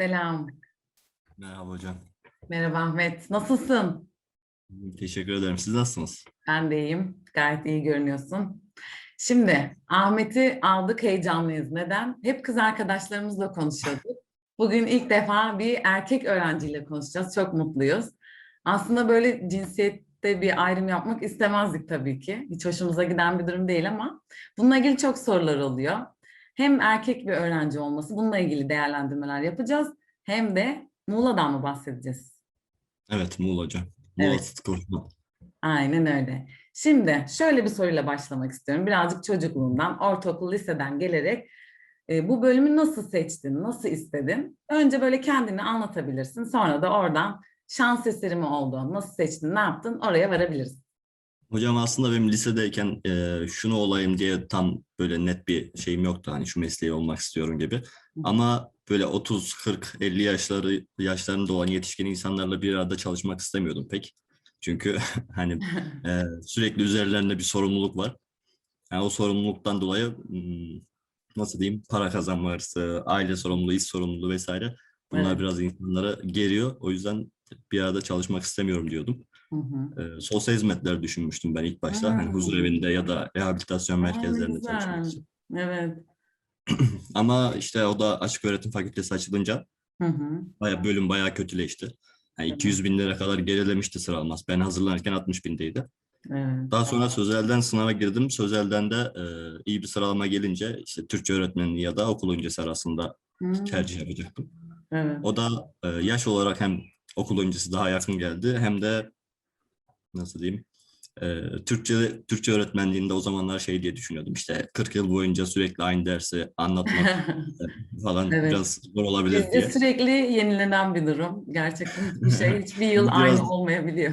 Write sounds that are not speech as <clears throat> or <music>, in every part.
Selam. Merhaba hocam. Merhaba Ahmet. Nasılsın? Teşekkür ederim. Siz nasılsınız? Ben de iyiyim. Gayet iyi görünüyorsun. Şimdi Ahmet'i aldık heyecanlıyız. Neden? Hep kız arkadaşlarımızla konuşuyorduk. Bugün ilk defa bir erkek öğrenciyle konuşacağız. Çok mutluyuz. Aslında böyle cinsiyette bir ayrım yapmak istemezdik tabii ki. Hiç hoşumuza giden bir durum değil ama bununla ilgili çok sorular oluyor. Hem erkek bir öğrenci olması, bununla ilgili değerlendirmeler yapacağız. Hem de Muğla'dan mı bahsedeceğiz? Evet, Muğla hocam. Muğla Evet. Sıtkı Orman. Aynen öyle. Şimdi şöyle bir soruyla başlamak istiyorum. Birazcık çocukluğundan, ortaokul, liseden gelerek e, bu bölümü nasıl seçtin, nasıl istedin? Önce böyle kendini anlatabilirsin. Sonra da oradan şans eseri mi oldu, nasıl seçtin, ne yaptın oraya varabiliriz. Hocam aslında benim lisedeyken e, şunu olayım diye tam böyle net bir şeyim yoktu. Hani şu mesleği olmak istiyorum gibi. Ama böyle 30, 40, 50 yaşları yaşlarında olan yetişkin insanlarla bir arada çalışmak istemiyordum pek. Çünkü <laughs> hani <laughs> e, sürekli üzerlerinde bir sorumluluk var. Yani o sorumluluktan dolayı hmm, nasıl diyeyim para kazanma hırsı, aile sorumluluğu, iş sorumluluğu vesaire bunlar Evet. biraz insanlara geriyor. O yüzden bir arada çalışmak istemiyorum diyordum. Hı hı. Sosyal hizmetler düşünmüştüm ben ilk başta. Hani huzur Hmm. evinde ya da rehabilitasyon Aa, merkezlerinde çalışmak güzel. için. Evet. <clears throat> Ama işte o da açık öğretim fakültesi açılınca Hı hı. baya, bölüm bayağı kötüleşti. Yani Evet. 200 bin lira kadar gerilemişti sıralaması. Ben hazırlanırken 60 bindeydi. Evet. Daha sonra sözelden sınava girdim. Sözelden de e, iyi bir sıralama gelince işte Türkçe öğretmenliği ya da okul öncesi arasında Hmm, tercih yapacaktım. Evet. O da e, yaş olarak hem okul öncesi daha yakın geldi hem de nasıl diyeyim e, Türkçe Türkçe öğretmenliğinde o zamanlar şey diye düşünüyordum işte 40 yıl boyunca sürekli aynı dersi anlatmak <laughs> falan Evet. biraz zor olabilir Bizde diye. sürekli yenilenen bir durum. Gerçekten hiçbir <laughs> şey hiçbir yıl Biraz- aynı olmayabiliyor.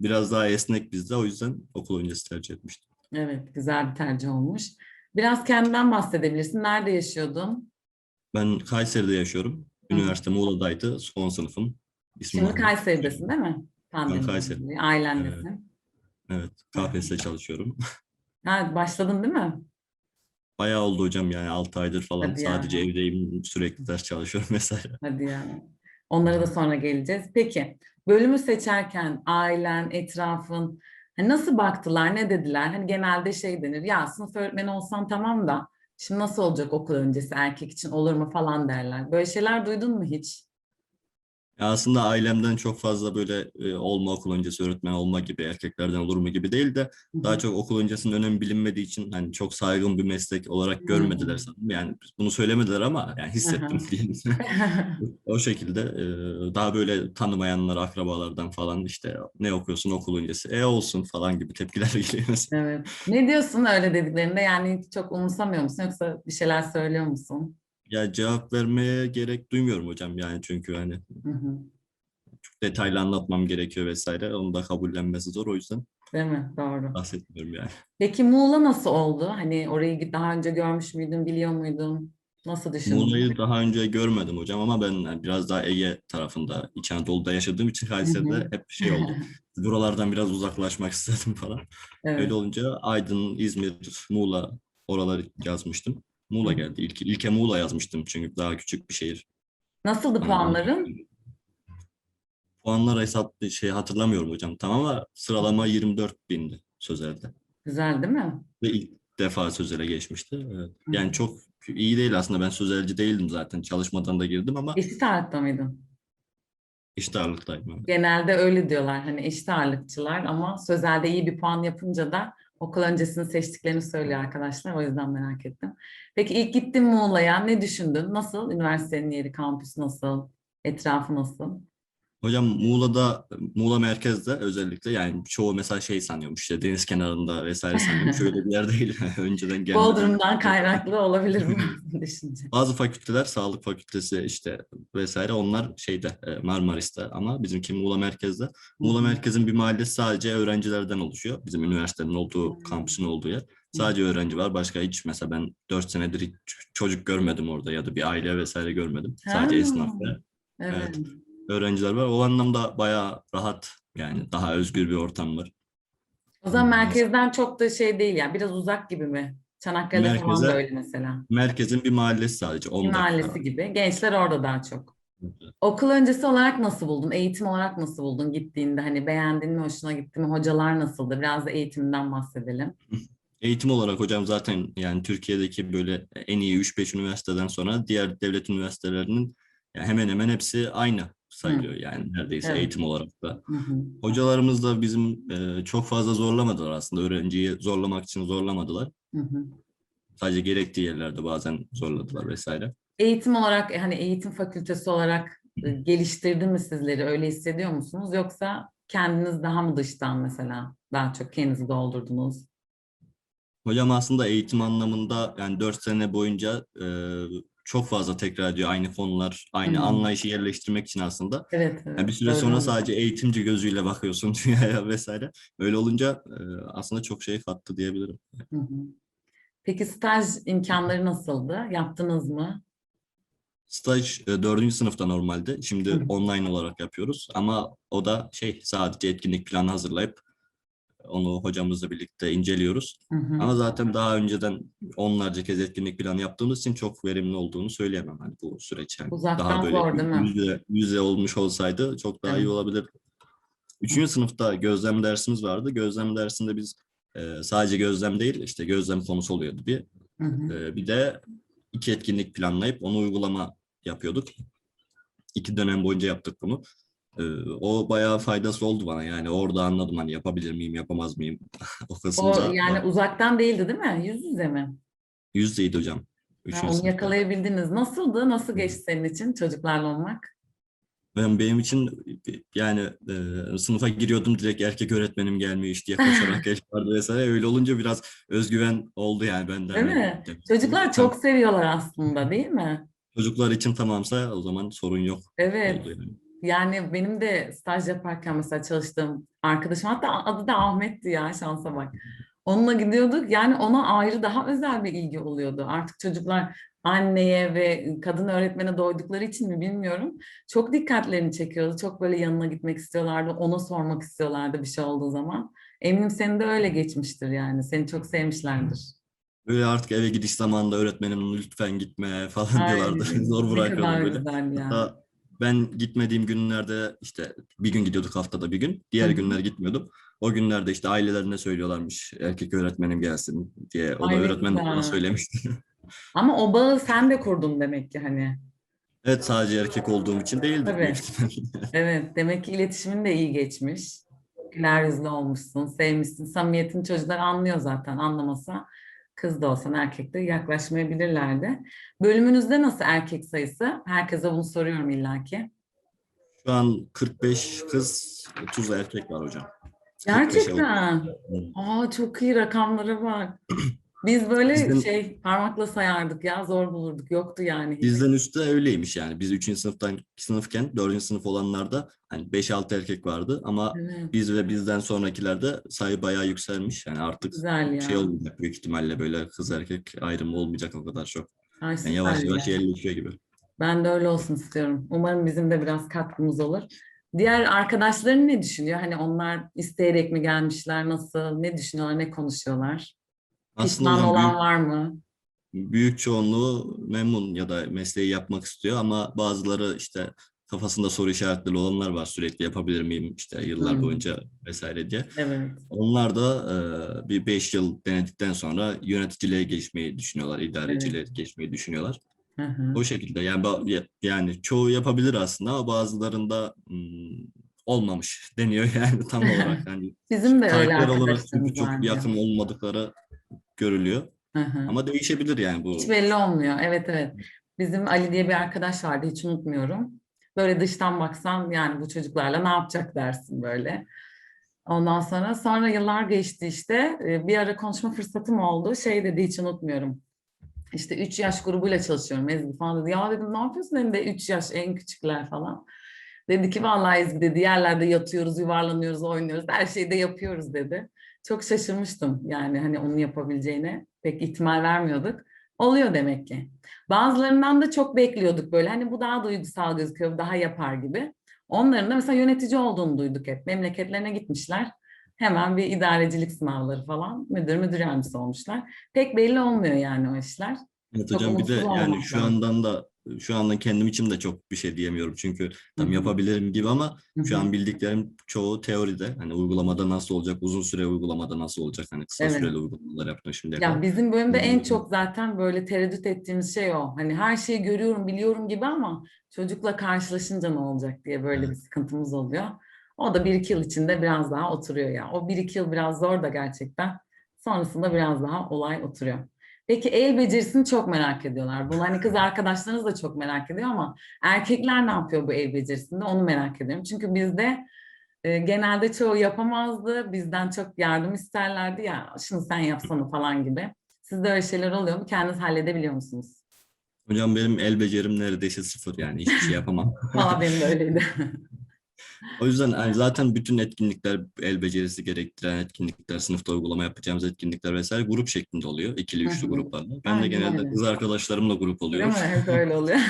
Biraz daha esnek bizde o yüzden okul öncesi tercih etmiştim. Evet, güzel bir tercih olmuş. Biraz kendinden bahsedebilirsin. Nerede yaşıyordun? Ben Kayseri'de yaşıyorum. Hı. Üniversite Muğla'daydı. Son sınıfım. İsmim Şimdi. Kayseri'desin değil mi? Pandemiden Kayseri. dolayı, Ailendesin. Evet. KPSS'de çalışıyorum. <laughs> Ha, başladın değil mi? Bayağı oldu hocam yani 6 aydır falan Hadi ya. sadece evdeyim sürekli ders çalışıyorum <laughs> vesaire. Hadi ya. Onlara da sonra geleceğiz. Peki, bölümü seçerken ailen, etrafın hani nasıl baktılar, ne dediler? Hani genelde şey denir, ya sınıf öğretmeni olsan tamam da şimdi nasıl olacak okul öncesi erkek için olur mu falan derler. Böyle şeyler duydun mu hiç? Ya aslında ailemden çok fazla böyle e, olma okul öncesi öğretmen olma gibi erkeklerden olur mu gibi değil de Hı daha çok okul öncesinin önemi bilinmediği için hani çok saygın bir meslek olarak görmediler sanırım. Yani bunu söylemediler ama yani hissettim diyelim. <laughs> O şekilde e, daha böyle tanımayanlar akrabalardan falan işte ne okuyorsun okul öncesi e olsun falan gibi tepkiler <laughs> geliyor mesela. Evet. Ne diyorsun öyle dediklerinde? Yani çok umursamıyor musun yoksa bir şeyler söylüyor musun? Ya cevap vermeye gerek duymuyorum hocam yani çünkü hani Hı hı. çok detaylı anlatmam gerekiyor vesaire onu da kabullenmesi zor o yüzden Değil mi? Doğru. bahsetmiyorum yani. Peki Muğla nasıl oldu? Hani orayı daha önce görmüş müydün, biliyor muydun? Nasıl düşündün? Muğla'yı daha önce görmedim hocam ama ben yani biraz daha Ege tarafında, İç Anadolu'da yaşadığım için Kayseri'de hep şey oldu. <laughs> Buralardan biraz uzaklaşmak <laughs> istedim falan. Evet. Öyle olunca Aydın, İzmir, Muğla oraları yazmıştım. Muğla geldi. İlk, ilke Muğla yazmıştım çünkü daha küçük bir şehir. Nasıldı Bana- puanların? Puanlar hesap şey hatırlamıyorum hocam. Tam ama sıralama 24 bindi sözelde. Güzel değil mi? Ve ilk defa sözele geçmişti. Evet. Hı. Yani çok iyi değil aslında. Ben sözelci değildim zaten. Çalışmadan da girdim ama Eşit ağırlıkta mıydın? işte ağırlıktaydım. evet. Genelde öyle diyorlar hani eşit ağırlıkçılar ama sözelde iyi bir puan yapınca da okul öncesini seçtiklerini söylüyor arkadaşlar. O yüzden merak ettim. Peki ilk gittin Muğla'ya ne düşündün? Nasıl? Üniversitenin yeri, kampüs nasıl? Etrafı nasıl? Hocam Muğla'da, Muğla merkezde özellikle yani çoğu mesela şey sanıyormuş işte deniz kenarında vesaire sanıyormuş. Öyle bir yer değil. <laughs> Önceden gelmedi. Bodrum'dan kaynaklı olabilir bu <laughs> <laughs> düşünce. Bazı fakülteler, sağlık fakültesi işte vesaire onlar şeyde e, Marmaris'te ama bizimki Muğla merkezde. Muğla merkezin bir mahallesi sadece öğrencilerden oluşuyor. Bizim üniversitenin olduğu, kampüsün olduğu yer. Sadece öğrenci var. Başka hiç mesela ben 4 senedir hiç çocuk görmedim orada ya da bir aile vesaire görmedim. Sadece Ha. esnaf ve Evet. Öğrenciler var. O anlamda bayağı rahat yani daha özgür bir ortam var. O zaman merkezden çok da şey değil yani biraz uzak gibi mi? Çanakkale falan Merkeze- da öyle mesela. Merkezin bir mahallesi sadece 10 Bir dakika. mahallesi gibi. Gençler orada daha çok. Okul öncesi olarak nasıl buldun? Eğitim olarak nasıl buldun gittiğinde? Hani beğendin mi, hoşuna gitti mi? Hocalar nasıldı? Biraz da eğitimden bahsedelim. <laughs> Eğitim olarak hocam zaten yani Türkiye'deki böyle en iyi 3-5 üniversiteden sonra diğer devlet üniversitelerinin yani hemen hemen hepsi aynı sayılıyor yani neredeyse Evet. eğitim olarak da. Hı hı. Hocalarımız da bizim e, çok fazla zorlamadılar aslında. Öğrenciyi zorlamak için zorlamadılar. Hı hı. Sadece gerektiği yerlerde bazen zorladılar vesaire. Eğitim olarak hani eğitim fakültesi olarak e, geliştirdi mi sizleri? Öyle hissediyor musunuz? Yoksa kendiniz daha mı dıştan mesela daha çok kendinizi doldurdunuz? Hocam aslında eğitim anlamında yani 4 sene boyunca e, çok fazla tekrar ediyor aynı konular, aynı Hı hı. anlayışı yerleştirmek için aslında. Evet, evet. Yani bir süre öyle sonra oluyor. sadece eğitimci gözüyle bakıyorsun <laughs> dünyaya vesaire. Öyle olunca e, aslında çok şey kattı diyebilirim. Hı hı. Peki staj imkanları nasıldı? Yaptınız mı? Staj e, dördüncü sınıfta normalde. Şimdi Hı hı. online olarak yapıyoruz. Ama o da şey sadece etkinlik planı hazırlayıp onu hocamızla birlikte inceliyoruz. Hı hı. Ama zaten daha önceden onlarca kez etkinlik planı yaptığımız için çok verimli olduğunu söyleyemem hani bu süreç. Yani Uzaktan daha böyle zor değil mi? yüzde, yüzde olmuş olsaydı çok daha Evet. iyi olabilir. Üçüncü sınıfta gözlem dersimiz vardı. Gözlem dersinde biz e, sadece gözlem değil işte gözlem konusu oluyordu bir. Hı hı. E, bir de iki etkinlik planlayıp onu uygulama yapıyorduk. İki dönem boyunca yaptık bunu. E, o bayağı faydası oldu bana yani orada anladım hani yapabilir miyim yapamaz mıyım <laughs> o O kısımda. yani uzaktan değildi değil mi? Yüz yüze mi? Yüzdeydi hocam. Ha, onu sınıfta. yakalayabildiniz. Nasıldı? Nasıl geçti senin için çocuklarla olmak? Ben benim için yani e, sınıfa giriyordum direkt erkek öğretmenim gelmiş diye koşarak <laughs> geliyorlardı vesaire. Öyle olunca biraz özgüven oldu yani bende. Değil hani mi? de- Çocuklar çok seviyorlar aslında değil mi? Çocuklar için tamamsa o zaman sorun yok. Evet. oldu yani. Yani benim de staj yaparken mesela çalıştığım arkadaşım hatta adı da Ahmet'ti ya şansa bak. Onunla gidiyorduk yani ona ayrı daha özel bir ilgi oluyordu. Artık çocuklar anneye ve kadın öğretmene doydukları için mi bilmiyorum. Çok dikkatlerini çekiyordu. Çok böyle yanına gitmek istiyorlardı. Ona sormak istiyorlardı bir şey olduğu zaman. Eminim senin de öyle geçmiştir yani. Seni çok sevmişlerdir. Böyle artık eve gidiş zamanında öğretmenim lütfen gitme falan Ay, diyorlardı. <laughs> Zor kadar böyle. güzel ya. Hatta ben gitmediğim günlerde işte bir gün gidiyorduk haftada bir gün. Diğer Hı günler gitmiyordum. O günlerde işte ailelerine söylüyorlarmış erkek öğretmenim gelsin diye. O da ne öğretmen bana söylemişti. <laughs> Ama o bağı sen de kurdun demek ki hani. Evet sadece erkek olduğum için değildir Tabii. <laughs> Evet, demek ki iletişimin de iyi geçmiş. Güler yüzlü olmuşsun, sevmişsin. Samimiyetin çocuklar anlıyor zaten. Anlamasa kız da olsan erkek de yaklaşmayabilirlerdi. Bölümünüzde nasıl erkek sayısı? Herkese bunu soruyorum illaki. Şu an 45 kız, 30 erkek var hocam. 45'e oldu. Gerçekten. Aa çok iyi rakamlara bak. <clears throat> Biz böyle Bizim- şey parmakla sayardık ya zor bulurduk. Yoktu yani. hiç. Bizden üstte öyleymiş yani. Biz 3. sınıftan sınıfken 4. sınıf olanlarda hani 5-6 erkek vardı ama Evet, biz ve bizden sonrakilerde sayı bayağı yükselmiş. Yani artık güzel ya. şey olmayacak büyük ihtimalle böyle kız erkek ayrımı olmayacak o kadar çok. Ay, Yani süper yavaş ya. yavaş yerleşiyor gibi. Ben de öyle olsun istiyorum. Umarım bizim de biraz katkımız olur. Diğer arkadaşların ne düşünüyor? Hani onlar isteyerek mi gelmişler? Nasıl? Ne düşünüyorlar? Ne konuşuyorlar? Aslında Pişman olan büyük, var mı? büyük çoğunluğu memnun ya da mesleği yapmak istiyor ama bazıları işte kafasında soru işaretleri olanlar var sürekli yapabilir miyim işte yıllar Hmm. boyunca vesaire diye. Evet. Onlar da e, bir 5 yıl denedikten sonra yöneticiliğe geçmeyi düşünüyorlar, idareciliğe geçmeyi düşünüyorlar. Hı hı. O şekilde yani ba- ya- yani çoğu yapabilir aslında ama bazılarında hmm, olmamış deniyor <laughs> yani tam olarak <laughs> hani Bizim de öyle karakter olarak arkadaşlarımız çünkü çok yakın olmadıkları görülüyor. Hı hı. Ama değişebilir yani bu. Hiç belli olmuyor. Evet evet. Bizim Ali diye bir arkadaş vardı. Hiç unutmuyorum. Böyle dıştan baksan yani bu çocuklarla ne yapacak dersin böyle. Ondan sonra sonra yıllar geçti işte. Ee, Bir ara konuşma fırsatım oldu. Şey dedi hiç unutmuyorum. İşte 3 yaş grubuyla çalışıyorum Ezgi falan dedi. Ya dedim ne yapıyorsun hem de 3 yaş en küçükler falan. Dedi ki vallahi Ezgi dedi yerlerde yatıyoruz, yuvarlanıyoruz, oynuyoruz. Her şeyi de yapıyoruz dedi. Çok şaşırmıştım yani hani onun yapabileceğine. Pek ihtimal vermiyorduk. Oluyor demek ki. Bazılarından da çok bekliyorduk böyle. Hani bu daha duygusal gözüküyor, daha yapar gibi. Onların da mesela yönetici olduğunu duyduk hep. Memleketlerine gitmişler. Hemen bir idarecilik sınavları falan. Müdür, müdür yardımcısı olmuşlar. Pek belli olmuyor yani o işler. Evet Çok hocam bir de yani şu lazım. andan da şu anda kendim için de çok bir şey diyemiyorum. Çünkü tam yapabilirim gibi ama şu an bildiklerim çoğu teoride. Hani uygulamada nasıl olacak, uzun süre uygulamada nasıl olacak? Hani kısa Evet. süreli uygulamalar yaptım şimdiye Ya kadar. bizim bölümde en çok zaten böyle tereddüt ettiğimiz şey o. Hani her şeyi görüyorum, biliyorum gibi ama çocukla karşılaşınca ne olacak diye böyle bir Evet. sıkıntımız oluyor. O da bir iki yıl içinde biraz daha oturuyor ya. O bir iki yıl biraz zor da gerçekten. Sonrasında biraz daha olay oturuyor. Peki el becerisini çok merak ediyorlar. Bunu hani kız arkadaşlarınız da çok merak ediyor ama erkekler ne yapıyor bu el becerisinde onu merak ediyorum. Çünkü bizde e, genelde çoğu yapamazdı. Bizden çok yardım isterlerdi ya şunu sen yapsana falan gibi. Sizde öyle şeyler oluyor mu? Kendiniz halledebiliyor musunuz? Hocam benim el becerim neredeyse sıfır yani hiçbir şey yapamam. <laughs> Valla benim de öyleydi. <laughs> O yüzden yani zaten bütün etkinlikler el becerisi gerektiren etkinlikler, sınıfta uygulama yapacağımız etkinlikler vesaire grup şeklinde oluyor. İkili, üçlü hı. gruplarla. Ben de genelde öyle. kız arkadaşlarımla grup Değil oluyoruz. mi? Hep öyle oluyor. <laughs>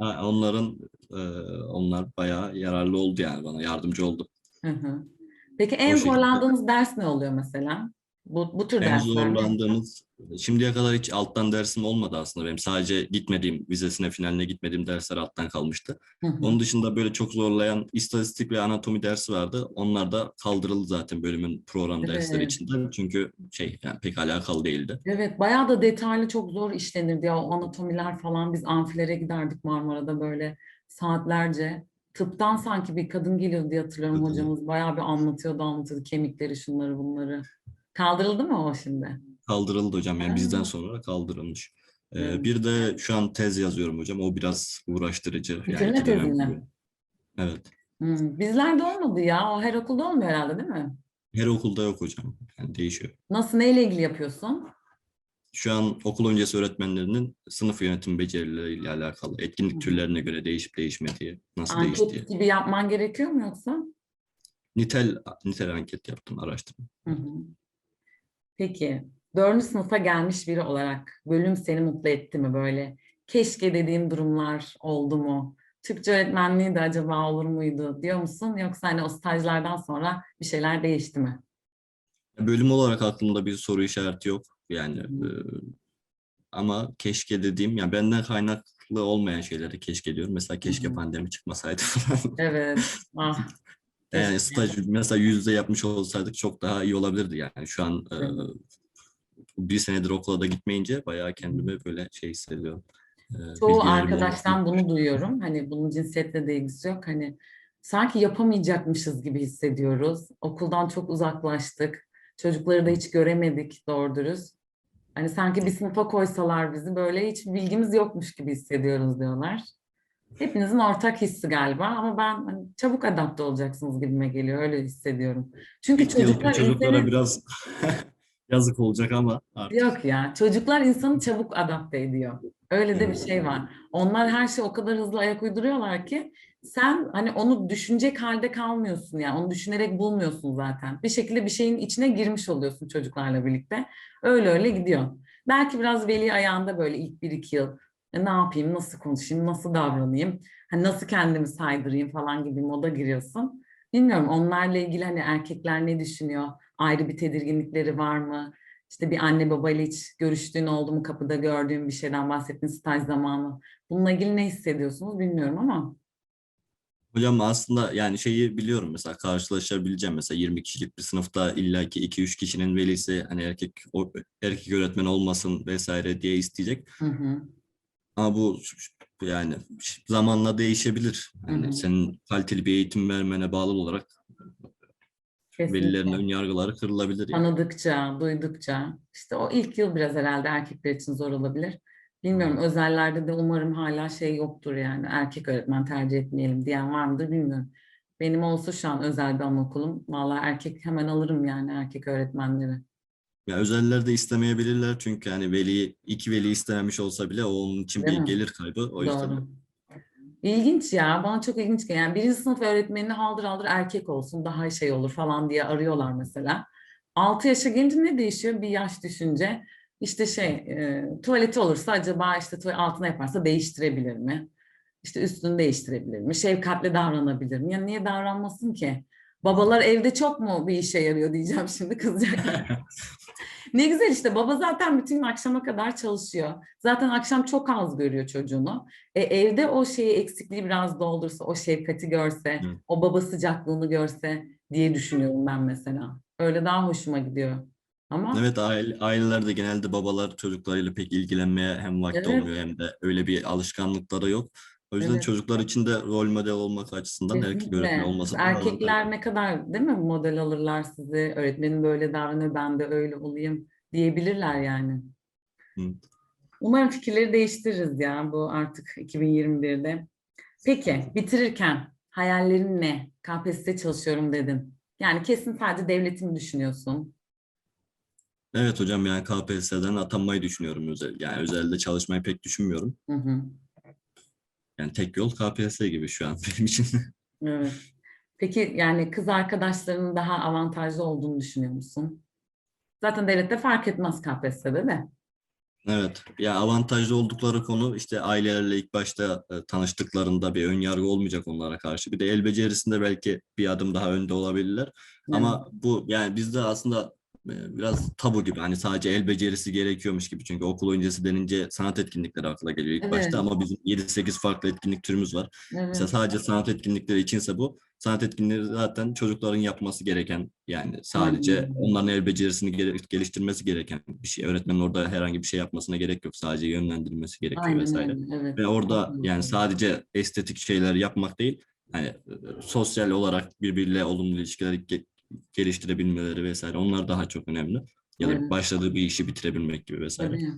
Ha, onların e, onlar bayağı yararlı oldu yani bana yardımcı oldu. Hı hı. Peki en zorlandığınız ders ne oluyor mesela? Bu, bu tür En zorlandığımız şimdiye kadar hiç alttan dersim olmadı aslında benim. Sadece gitmediğim, vizesine finaline gitmediğim dersler alttan kalmıştı. Hı hı. Onun dışında böyle çok zorlayan istatistik ve anatomi dersi vardı. Onlar da kaldırıldı zaten bölümün program dersleri Evet. içinde. Çünkü şey yani pek alakalı değildi. Evet, bayağı da detaylı çok zor işlenirdi ya o anatomiler falan. Biz amfilere giderdik Marmara'da böyle saatlerce. Tıptan sanki bir kadın geliyordu diye hatırlıyorum hocamız. Bayağı bir anlatıyordu anlatıyordu kemikleri şunları bunları. Kaldırıldı mı o şimdi? Kaldırıldı hocam yani bizden sonra kaldırılmış. Ee, bir de şu an tez yazıyorum hocam. O biraz uğraştırıcı. Yani Bitirme dönem tezini. Evet. Hmm, Bizlerde olmadı ya. O her okulda olmuyor herhalde değil mi? Her okulda yok hocam. Yani değişiyor. Nasıl, neyle ilgili yapıyorsun? Şu an okul öncesi öğretmenlerinin sınıf yönetim becerileriyle alakalı etkinlik türlerine göre değişip değişmediği, nasıl değiştiği. Anket gibi yapman gerekiyor mu yoksa? Nitel nitel anket yaptım, araştırma. Hı hı. Peki, dördüncü sınıfa gelmiş biri olarak bölüm seni mutlu etti mi böyle? Keşke dediğin durumlar oldu mu? Türkçe öğretmenliği de acaba olur muydu diyor musun? Yoksa hani o stajlardan sonra bir şeyler değişti mi? Bölüm olarak aklımda bir soru işareti yok. Yani e, ama keşke dediğim, yani benden kaynaklı olmayan şeyleri keşke diyorum. Mesela keşke hı. pandemi çıkmasaydı falan. Evet. Ah, <laughs> Yani staj mesela yüzde yapmış olsaydık çok daha iyi olabilirdi yani. Şu an e, bir senedir okula da gitmeyince bayağı kendimi böyle şey hissediyorum. E, Çoğu arkadaştan bunu duyuyorum. Hani bunun cinsiyetle de ilgisi yok. Hani sanki yapamayacakmışız gibi hissediyoruz. Okuldan çok uzaklaştık. Çocukları da hiç göremedik doğru dürüst. Hani sanki bir sınıfa koysalar bizi böyle hiç bilgimiz yokmuş gibi hissediyoruz diyorlar. Hepinizin ortak hissi galiba ama ben hani çabuk adapte olacaksınız gibime geliyor. Öyle hissediyorum. Çünkü İlk çocuklar çocuklara insanı... biraz <laughs> yazık olacak ama artık. Yok ya, çocuklar insanı çabuk adapte ediyor. Öyle de bir şey var. Onlar her şeye o kadar hızlı ayak uyduruyorlar ki sen hani onu düşünecek halde kalmıyorsun yani. Onu düşünerek bulmuyorsun zaten. Bir şekilde bir şeyin içine girmiş oluyorsun çocuklarla birlikte. Öyle öyle gidiyor. Belki biraz veli ayağında böyle ilk bir iki yıl "E, ne yapayım, nasıl konuşayım, nasıl davranayım, hani nasıl kendimi saydırayım falan gibi moda giriyorsun. Bilmiyorum onlarla ilgili hani erkekler ne düşünüyor? Ayrı bir tedirginlikleri var mı? İşte bir anne babayla hiç görüştüğün oldu mu kapıda gördüğün bir şeyden bahsettin staj zamanı. Bununla ilgili ne hissediyorsunuz bilmiyorum ama. Hocam aslında yani şeyi biliyorum mesela karşılaşabileceğim mesela 20 kişilik bir sınıfta illaki 2-3 kişinin velisi hani erkek o, erkek öğretmen olmasın vesaire diye isteyecek. Hı hı. Ama bu yani zamanla değişebilir. Yani hı. senin kaliteli bir eğitim vermene bağlı olarak velilerin Kesinlikle. ön yargıları kırılabilir. Yani. Tanıdıkça, duydukça. işte o ilk yıl biraz herhalde erkekler için zor olabilir. Bilmiyorum özellerde de umarım hala şey yoktur yani erkek öğretmen tercih etmeyelim diyen var mıdır bilmiyorum. Benim olsa şu an özel bir anaokulum. Vallahi erkek hemen alırım yani erkek öğretmenleri. Ya özeller de istemeyebilirler çünkü hani veli iki veli istememiş olsa bile o onun için Değil bir mi? gelir kaybı. O yüzden Doğru. İlginç ya. Bana çok ilginç geliyor. Yani birinci sınıf öğretmenini haldır haldır erkek olsun daha şey olur falan diye arıyorlar mesela. 6 yaşa gelince ne değişiyor? Bir yaş düşünce işte şey e, tuvaleti olursa acaba işte tuvalet altına yaparsa değiştirebilir mi? İşte üstünü değiştirebilir mi? Şefkatle davranabilir mi? Ya niye davranmasın ki? Babalar evde çok mu bir işe yarıyor diyeceğim şimdi kızacaklar. <laughs> Ne güzel işte baba zaten bütün akşama kadar çalışıyor. Zaten akşam çok az görüyor çocuğunu. E, evde o şeyi eksikliği biraz doldursa, o şefkati görse, Hı. o baba sıcaklığını görse diye düşünüyorum ben mesela. Öyle daha hoşuma gidiyor. Ama Evet aile, ailelerde genelde babalar çocuklarıyla pek ilgilenmeye hem vakti Evet. olmuyor hem de öyle bir alışkanlıkları yok. O yüzden Evet. çocuklar için de rol model olmak açısından erkek kesinlikle öğretmen olması erkekler avantajlı. ne kadar değil mi model alırlar sizi, öğretmenim böyle davranıyor, ben de öyle olayım diyebilirler yani. Hı. Umarım fikirleri değiştiririz ya bu artık 2021'de. Peki bitirirken hayallerin ne? KPSS'de çalışıyorum dedin. Yani kesin sadece devleti mi düşünüyorsun? Evet hocam yani KPSS'den atanmayı düşünüyorum özel. Yani özelde çalışmayı pek düşünmüyorum. Hı hı. Yani tek yol KPSS gibi şu an <laughs> benim için. Evet. Peki yani kız arkadaşlarının daha avantajlı olduğunu düşünüyor musun? Zaten devlette fark etmez KPSS'de de. Evet. Ya avantajlı oldukları konu işte ailelerle ilk başta e, tanıştıklarında bir ön yargı olmayacak onlara karşı. Bir de el becerisinde belki bir adım daha önde olabilirler. Ama bu yani bizde aslında biraz tabu gibi. Hani sadece el becerisi gerekiyormuş gibi. Çünkü okul öncesi denince sanat etkinlikleri akla geliyor ilk Evet. başta ama bizim 7-8 farklı etkinlik türümüz var. Evet. Mesela sadece sanat etkinlikleri içinse bu. Sanat etkinlikleri zaten çocukların yapması gereken yani sadece Aynen. onların el becerisini geliştirmesi gereken bir şey. Öğretmenin orada herhangi bir şey yapmasına gerek yok. Sadece yönlendirilmesi gerekiyor Aynen vesaire. Evet. Ve orada yani sadece estetik şeyler yapmak değil, hani e, sosyal olarak birbiriyle olumlu ilişkiler geliştirebilmeleri vesaire onlar daha çok önemli. Ya da Evet. başladığı bir işi bitirebilmek gibi vesaire. Tabii.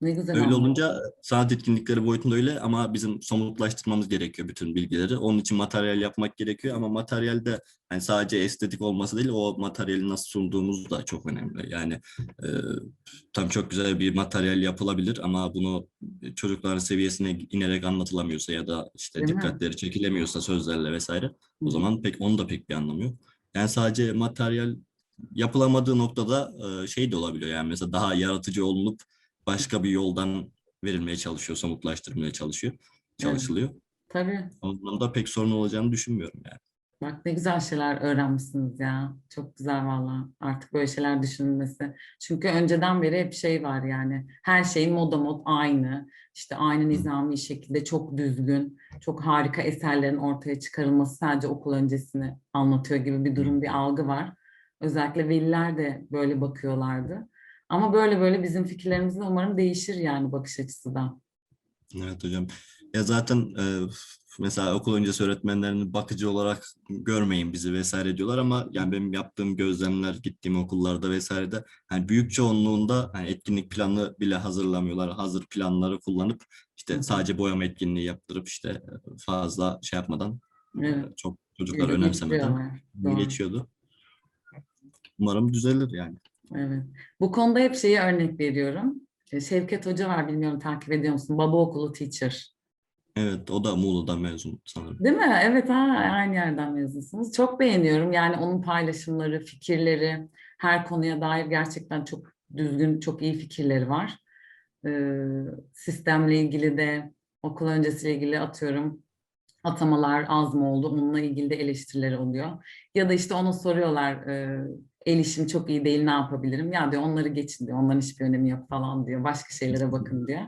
Ne güzel Öyle olunca sanat etkinlikleri boyutunda öyle ama bizim somutlaştırmamız gerekiyor bütün bilgileri. Onun için materyal yapmak gerekiyor ama materyalde yani sadece estetik olması değil o materyali nasıl sunduğumuz da çok önemli. Yani e, tam çok güzel bir materyal yapılabilir ama bunu çocukların seviyesine inerek anlatılamıyorsa ya da işte Değil mi? dikkatleri çekilemiyorsa sözlerle vesaire Hı. o zaman pek onun da pek bir anlamı yok. Yani sadece materyal yapılamadığı noktada e, şey de olabiliyor yani mesela daha yaratıcı olunup başka bir yoldan verilmeye çalışıyor, somutlaştırmaya çalışıyor, çalışılıyor. Tabii. Ondan da pek sorun olacağını düşünmüyorum yani. Bak ne güzel şeyler öğrenmişsiniz ya. Çok güzel valla. Artık böyle şeyler düşünülmesi. Çünkü önceden beri hep şey var yani. Her şeyin moda mod aynı. İşte aynı nizami şekilde çok düzgün, çok harika eserlerin ortaya çıkarılması sadece okul öncesini anlatıyor gibi bir durum, bir algı var. Özellikle veliler de böyle bakıyorlardı. Ama böyle böyle bizim fikirlerimiz de umarım değişir yani bakış açısı da. Evet hocam. Ya zaten e, mesela okul öncesi öğretmenlerini bakıcı olarak görmeyin bizi vesaire diyorlar ama yani benim yaptığım gözlemler gittiğim okullarda vesairede hani büyük çoğunluğunda hani etkinlik planı bile hazırlamıyorlar. Hazır planları kullanıp işte sadece boyama etkinliği yaptırıp işte e, fazla şey yapmadan e, Evet. çok çocukları Öyle önemsemeden. Doğru. geçiyordu. Umarım düzelir yani. Evet. Bu konuda hep şeyi örnek veriyorum. E, Şevket Hoca var bilmiyorum takip ediyor musun? Baba okulu teacher. Evet o da Muğla'dan mezun sanırım. Değil mi? Evet ha aynı yerden mezunsunuz. Çok beğeniyorum. Yani onun paylaşımları, fikirleri, her konuya dair gerçekten çok düzgün, çok iyi fikirleri var. Ee, sistemle ilgili de okul öncesiyle ilgili atıyorum atamalar az mı oldu? Onunla ilgili de eleştirileri oluyor. Ya da işte ona soruyorlar e, el işim çok iyi değil ne yapabilirim? Ya diyor onları geçin diyor. Onların hiçbir önemi yok falan diyor. Başka şeylere bakın diyor.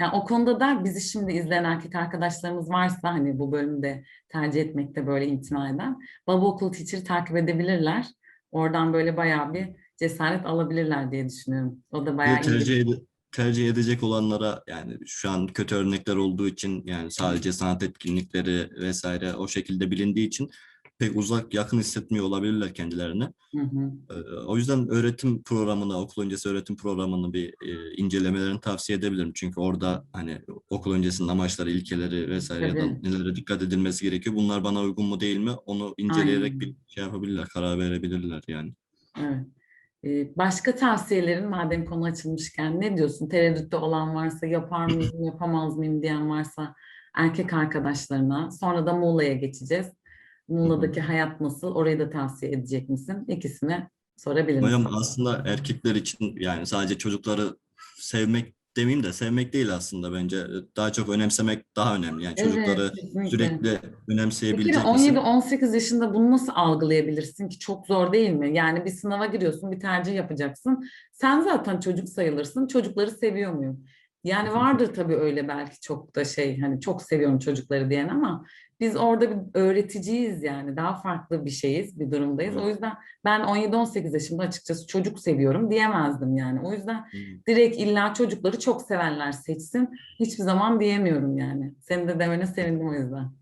Yani o konuda da bizi şimdi izleyen erkek arkadaşlarımız varsa hani bu bölümde tercih etmekte böyle imtina eden Baba Okul Teacher'ı takip edebilirler. Oradan böyle bayağı bir cesaret alabilirler diye düşünüyorum. O da bayağı tercih, ede- tercih edecek olanlara yani şu an kötü örnekler olduğu için yani sadece sanat etkinlikleri vesaire o şekilde bilindiği için pek uzak yakın hissetmiyor olabilirler kendilerine. Hı hı. Ee, O yüzden öğretim programını, okul öncesi öğretim programını bir e, incelemelerini tavsiye edebilirim. Çünkü orada hani okul öncesinin amaçları, ilkeleri vesaire ya da Tabii. nelere dikkat edilmesi gerekiyor. Bunlar bana uygun mu değil mi? Onu inceleyerek Aynen. bir şey yapabilirler, karar verebilirler yani. Evet. Ee, Başka tavsiyelerin madem konu açılmışken ne diyorsun? Tereddütte olan varsa yapar mıyım, yapamaz mıyım diyen varsa erkek arkadaşlarına. Sonra da Muğla'ya geçeceğiz. Muğla'daki hayat nasıl? Orayı da tavsiye edecek misin? İkisini sorabilirim. Hocam aslında erkekler için yani sadece çocukları sevmek demeyeyim de sevmek değil aslında bence. Daha çok önemsemek daha önemli. Yani çocukları kesinlikle. sürekli önemseyebilecek kere misin? 17-18 yaşında bunu nasıl algılayabilirsin ki? Çok zor değil mi? Yani bir sınava giriyorsun, bir tercih yapacaksın. Sen zaten çocuk sayılırsın. Çocukları seviyor muyum? Yani vardır tabii öyle belki çok da şey hani çok seviyorum çocukları diyen ama biz orada bir öğreticiyiz yani. Daha farklı bir şeyiz, bir durumdayız. O Evet. yüzden ben 17-18 yaşında açıkçası çocuk seviyorum diyemezdim yani. O yüzden Hı. direkt illa çocukları çok sevenler seçsin. Hiçbir zaman diyemiyorum yani. Senin de demene sevindim o yüzden.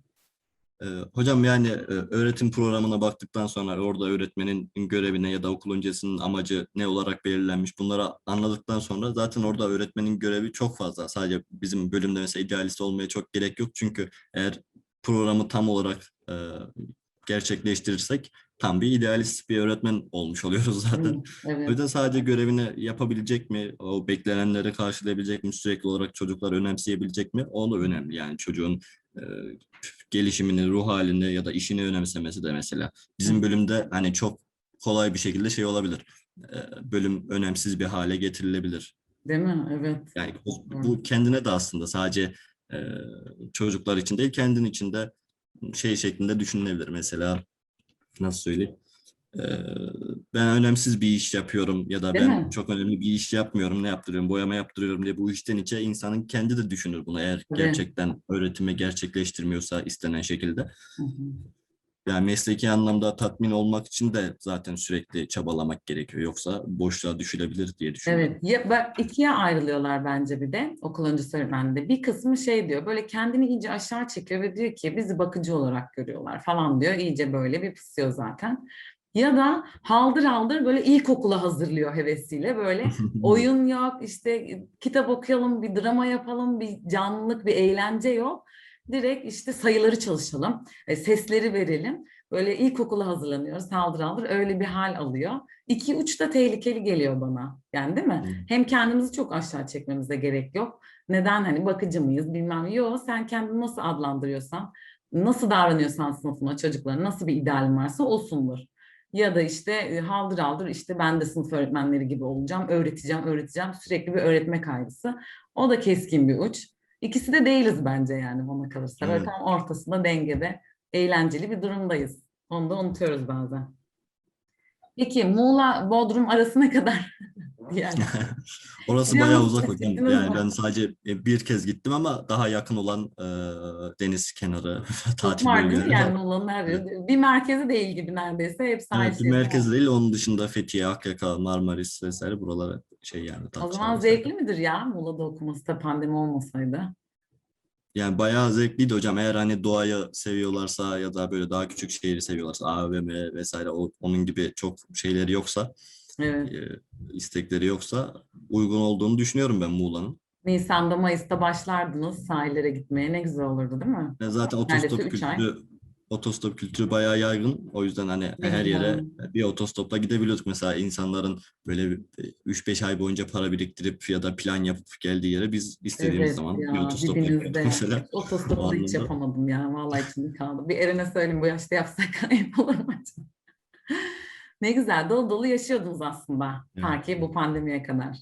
Ee, hocam yani e, öğretim programına baktıktan sonra orada öğretmenin görevine ya da okul öncesinin amacı ne olarak belirlenmiş bunları anladıktan sonra zaten orada öğretmenin görevi çok fazla. Sadece bizim bölümde mesela idealist olmaya çok gerek yok. Çünkü eğer programı tam olarak e, gerçekleştirirsek tam bir idealist bir öğretmen olmuş oluyoruz <laughs> zaten. Evet. O yüzden sadece görevini yapabilecek mi, o beklenenleri karşılayabilecek mi, sürekli olarak çocukları önemseyebilecek mi? O da önemli. Yani çocuğun e, gelişimini, ruh halini ya da işini önemsemesi de mesela. Bizim bölümde hani çok kolay bir şekilde şey olabilir. E, bölüm önemsiz bir hale getirilebilir. Değil mi? Evet. Yani bu, bu kendine de aslında sadece e, çocuklar için değil, kendin için de şey şeklinde düşünülebilir. Mesela nasıl söyleyeyim? E, ben önemsiz bir iş yapıyorum ya da Değil ben mi? çok önemli bir iş yapmıyorum, ne yaptırıyorum, boyama yaptırıyorum diye bu içten içe insanın kendi de düşünür bunu eğer Tabii. gerçekten öğretimi gerçekleştirmiyorsa istenen şekilde. Hı hı. Yani mesleki anlamda tatmin olmak için de zaten sürekli çabalamak gerekiyor. Yoksa boşluğa düşülebilir diye düşünüyorum. Evet, ya, bak ikiye ayrılıyorlar bence bir de okul öncesi öğretmende. Bir kısmı şey diyor, böyle kendini iyice aşağı çekiyor ve diyor ki bizi bakıcı olarak görüyorlar falan diyor. İyice böyle bir pısıyor zaten. Ya da haldır haldır böyle ilkokula hazırlıyor hevesiyle böyle <laughs> oyun yok işte kitap okuyalım bir drama yapalım bir canlılık bir eğlence yok. Direkt işte sayıları çalışalım, e, sesleri verelim. Böyle ilkokula hazırlanıyoruz haldır haldır öyle bir hal alıyor. İki uç da tehlikeli geliyor bana. Yani değil mi? Hı. Hem kendimizi çok aşağı çekmemize gerek yok. Neden hani bakıcı mıyız bilmem. Yok sen kendini nasıl adlandırıyorsan, nasıl davranıyorsan sınıfına çocuklara, nasıl bir idealin varsa olsundur. Ya da işte e, haldır haldır işte ben de sınıf öğretmenleri gibi olacağım, öğreteceğim, öğreteceğim. Sürekli bir öğretme kaygısı. O da keskin bir uç. İkisi de değiliz bence yani bana kalırsa. Böyle tam ortasında dengede, eğlenceli bir durumdayız. Onu da unutuyoruz bazen. Peki Muğla Bodrum arası ne kadar? <laughs> yani <laughs> Orası bayağı uzak hocam. Yani ben sadece e, bir kez gittim ama daha yakın olan e, deniz kenarı <laughs> tatil bölgeleri Yani. Muğla'nın her. Bir merkezi değil gibi neredeyse. Hep sahil Evet, bir şeridi var. merkez değil. Onun dışında Fethiye, Akyaka, Marmaris vesaire buralara şey yani O zaman vesaire. zevkli midir ya Muğla'da okuması da pandemi olmasaydı? Yani bayağı zevkliydi hocam. Eğer hani doğayı seviyorlarsa ya da böyle daha küçük şehri seviyorlarsa AVM vesaire onun gibi çok şeyleri yoksa Evet. e, istekleri yoksa uygun olduğunu düşünüyorum ben Muğla'nın. Nisan'da, Mayıs'ta başlardınız sahillere gitmeye. Ne güzel olurdu değil mi? Zaten otostop kültürü otostop kültürü bayağı yaygın. O yüzden hani Ne her yere güzel. bir otostopla gidebiliyorduk. Mesela insanların böyle 3-5 ay boyunca para biriktirip ya da plan yapıp geldiği yere biz istediğimiz Evet zaman bir ya otostop yapıyorduk mesela. Otostopu O da hiç yapamadım ya. Vallahi içimde kaldı. Bir Eren'e söyleyeyim bu yaşta yapsak <laughs> mu acaba? Ne güzel dolu dolu yaşıyordunuz aslında. Ta Evet. ki bu pandemiye kadar.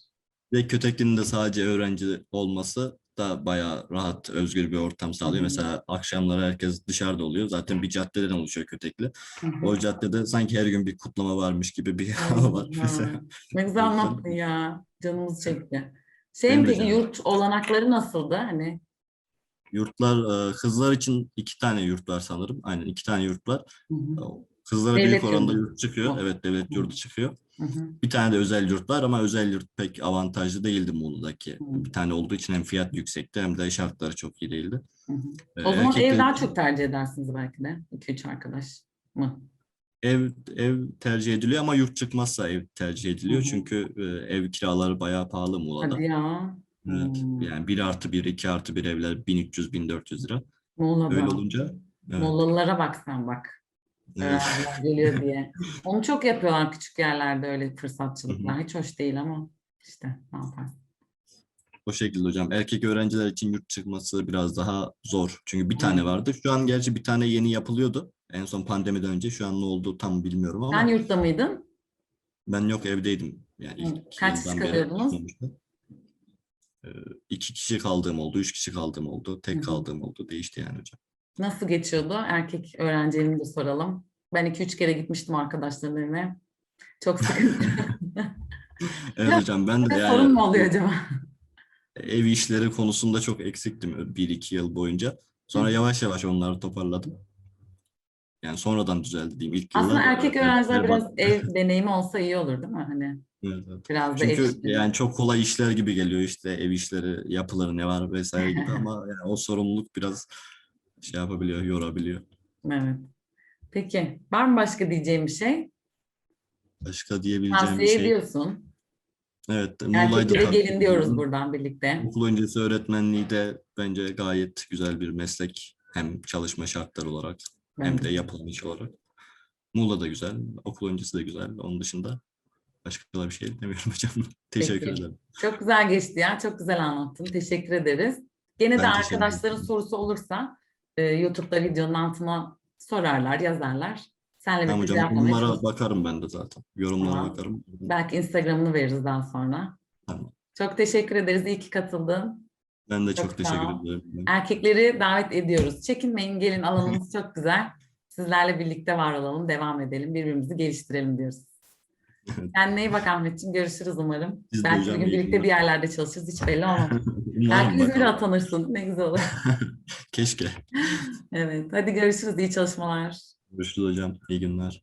Ve Kötekli'nin de sadece öğrenci olması da bayağı rahat, özgür bir ortam sağlıyor. Hı hı. Mesela akşamları herkes dışarıda oluyor. Zaten bir caddeden oluşuyor Kötekli. Hı hı. O caddede sanki her gün bir kutlama varmış gibi bir <laughs> hava var mesela. Ne güzel anlattın ya. Canımız çekti. Şey peki yurt olanakları nasıldı? Hani Yurtlar, kızlar için iki tane yurt var sanırım. Aynen iki tane yurt var. hı hı, Kızlara Devlet büyük oranda yurdu. yurt çıkıyor. Oh. Evet devlet Hı. yurdu çıkıyor. hı hı. Bir tane de özel yurt var ama özel yurt pek avantajlı değildi Muğla'daki. Hı. Bir tane olduğu için hem fiyat yüksekti hem de şartları çok iyi değildi. Hı hı. E, O zaman ev erkekler daha için çok tercih edersiniz belki de. 2-3 arkadaş mı? Ev, ev tercih ediliyor ama yurt çıkmazsa ev tercih ediliyor. Hı hı. Çünkü e, ev kiraları bayağı pahalı Muğla'da. Hadi ya. Evet, Hmm. yani 1 artı 1, 2 artı 1 evler 1300-1400 lira. Muğla'da. Öyle olunca evet, Moğollara bak sen bak. Öğrenciler <laughs> geliyor diye. Onu çok yapıyorlar küçük yerlerde öyle fırsatçılıklar. Hiç hoş değil ama işte ne yaparsın. O şekilde hocam. Erkek öğrenciler için yurt çıkması biraz daha zor. Çünkü bir tane vardı. Şu an gerçi bir tane yeni yapılıyordu. En son pandemiden önce. Şu an ne oldu tam bilmiyorum ama Sen yurtta mıydın? ben yok evdeydim. Yani ilk Kaç beri kalıyordunuz? Ee, iki kişi kaldığım oldu, üç kişi kaldığım oldu, tek kaldığım oldu. Değişti yani hocam. Nasıl geçiyordu? Erkek öğrencilerimi de soralım. Ben iki üç kere gitmiştim arkadaşlarımın evine. Çok sıkıntı. <laughs> Evet hocam ben de yani sorun mu oluyor acaba? ev işleri konusunda çok eksiktim bir iki yıl boyunca. Sonra Hı. yavaş yavaş onları toparladım. Yani sonradan düzeldi diyeyim. İlk Aslında yıllar, erkek öğrenciler biraz ev <laughs> deneyimi olsa iyi olur değil mi? Hani Evet, evet. biraz da ev Çünkü işleri. yani çok kolay işler gibi geliyor işte ev işleri yapılır ne var vesaire gibi <laughs> ama yani o sorumluluk biraz şey yapabiliyor, yorabiliyor. Evet. Peki. Var mı başka diyeceğim bir şey? Başka diyebileceğim bir Tavsiye şey. ediyorsun. Evet, Erkeklere gelin diyoruz buradan birlikte. Okul öncesi öğretmenliği de bence gayet güzel bir meslek. Hem çalışma şartları olarak hem Bence de yapılan iş olarak. Muğla da güzel, okul öncesi de güzel. Onun dışında başka da bir şey demiyorum hocam. <laughs> Teşekkür Peki. ederim. Çok güzel geçti ya. Çok güzel anlattın. Teşekkür ederiz. Gene de Ben teşekkür arkadaşların sorusu olursa e, YouTube'da videonun altına sorarlar, yazarlar. Senle Tamam hocam, bunlara çalışırız. bakarım ben de zaten. Yorumlara Tamam. bakarım. Belki Instagram'ını veririz daha sonra. Tamam. Çok teşekkür ederiz. İyi ki katıldın. Ben de Çok çok, teşekkür ederim. Erkekleri davet ediyoruz. Çekinmeyin, gelin <laughs> alanımız çok güzel. Sizlerle birlikte var olalım, devam edelim, birbirimizi geliştirelim diyoruz. Kendine iyi bak Ahmetciğim. Görüşürüz umarım. De Belki bir gün birlikte bir yerlerde çalışırız. Hiç belli olmaz. <laughs> Belki İzmir'e atanırsın. Ne güzel olur. <laughs> Keşke. Evet. Hadi görüşürüz. İyi çalışmalar. Görüşürüz hocam. İyi günler.